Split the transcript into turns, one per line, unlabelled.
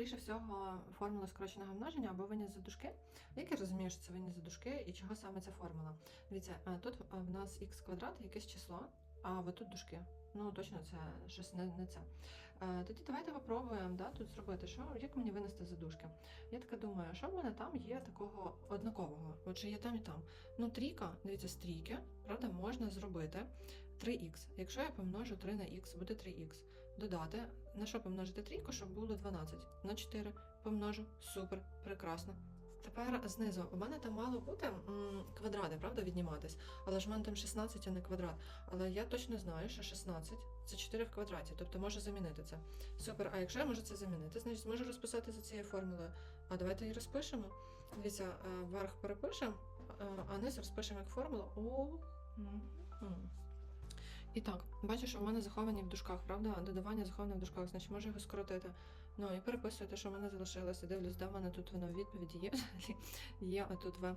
скоріше всього, формула скороченого множення або виніс за. Як я розумію, що це виніс за дужки і чого саме ця формула? Дивіться, е, тут е, в нас х квадрат, якесь число, а тут дужки. Ну, точно, це щось не, не це. Е, тоді давайте попробуємо да, тут зробити, що, як мені винести за дужки. Я така думаю, що в мене там є такого однакового. Отже, є там і там. Ну, трійка, дивіться, з трійки, правда, можна зробити 3х. Якщо я помножу 3 на х, буде 3х. Додати, на що помножити трійку, щоб було 12. На 4 помножу. Супер, прекрасно. Тепер знизу. У мене там мало бути м, квадрати, правда, відніматись. Але ж в мене там 16, а не квадрат. Але я точно знаю, що 16 це 4 в квадраті, тобто можу замінити це. Супер. А якщо я можу це замінити, значить зможу розписати за цією формулою. А давайте її розпишемо. Дивіться, е, верх перепишемо, е, а низ розпишемо як формулу. О. І так, бачиш, у мене заховані в дужках, правда? Додавання заховане в дужках, значить можу його скоротити. Ну і переписую те, що в мене залишилося. Дивлюсь, де в мене тут воно в відповіді є. Є отут В.